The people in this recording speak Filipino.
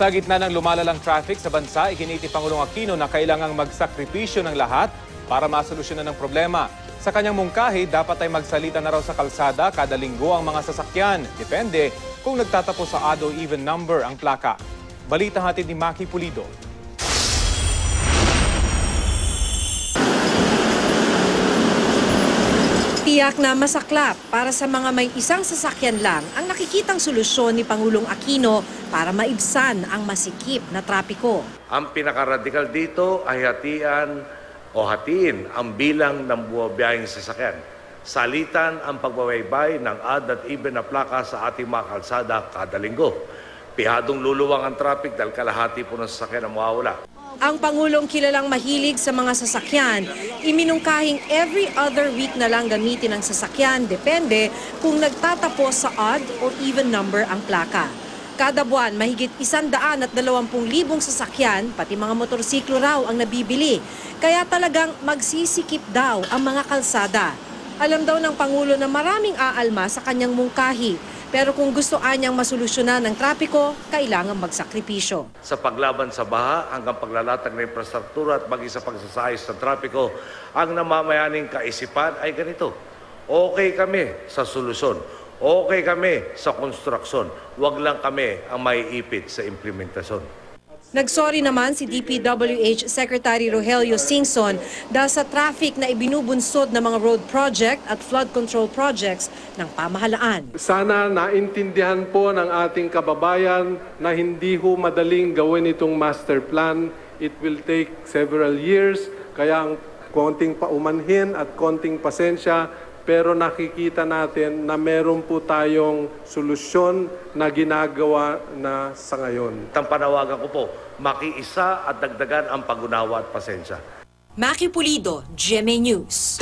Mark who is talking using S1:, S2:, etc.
S1: Sa gitna ng lumalalang traffic sa bansa, iginiti Pangulong Aquino na kailangang magsakripisyo ng lahat para masolusyonan ng problema. Sa kanyang mungkahi, dapat ay magsalita na raw sa kalsada kada linggo ang mga sasakyan. Depende kung nagtatapos sa odd o even number ang plaka. Balita hatid ni Maki Pulido.
S2: Tiyak na masaklap para sa mga may isang sasakyan lang ang nakikitang solusyon ni Pangulong Aquino para maibsan ang masikip na trapiko.
S3: Ang pinakaradikal dito ay hatian o hatiin ang bilang ng buwabiyahing sasakyan. Salitan ang pagbabaybay ng odd at even na plaka sa ating mga kalsada kada linggo. Pihadong luluwang ang traffic dahil kalahati po ng sasakyan ang mawawala.
S2: Ang Pangulong kilalang mahilig sa mga sasakyan, iminungkahing every other week na lang gamitin ang sasakyan, depende kung nagtatapos sa odd or even number ang plaka. Kada buwan, mahigit isandaan at dalawampung libong sasakyan, pati mga motorsiklo raw ang nabibili. Kaya talagang magsisikip daw ang mga kalsada. Alam daw ng Pangulo na maraming aalma sa kanyang mungkahi. Pero kung gusto anyang masolusyonan ng trapiko, kailangan magsakripisyo.
S3: Sa paglaban sa baha hanggang paglalatag ng infrastruktura at maging sa pagsasayos ng trapiko, ang namamayaning kaisipan ay ganito. Okay kami sa solusyon. Okay kami sa konstruksyon. Huwag lang kami ang maiipit sa implementasyon.
S2: Nagsorry naman si DPWH Secretary Rogelio Singson dahil sa traffic na ibinubunsod ng mga road project at flood control projects ng pamahalaan.
S4: Sana naintindihan po ng ating kababayan na hindi ho madaling gawin itong master plan. It will take several years, kaya ang konting paumanhin at konting pasensya, pero nakikita natin na meron po tayong solusyon na ginagawa na sa ngayon.
S3: Ang panawagan ko po, makiisa at dagdagan ang pag-unawa at pasensya.
S2: Maki Pulido, GMA News.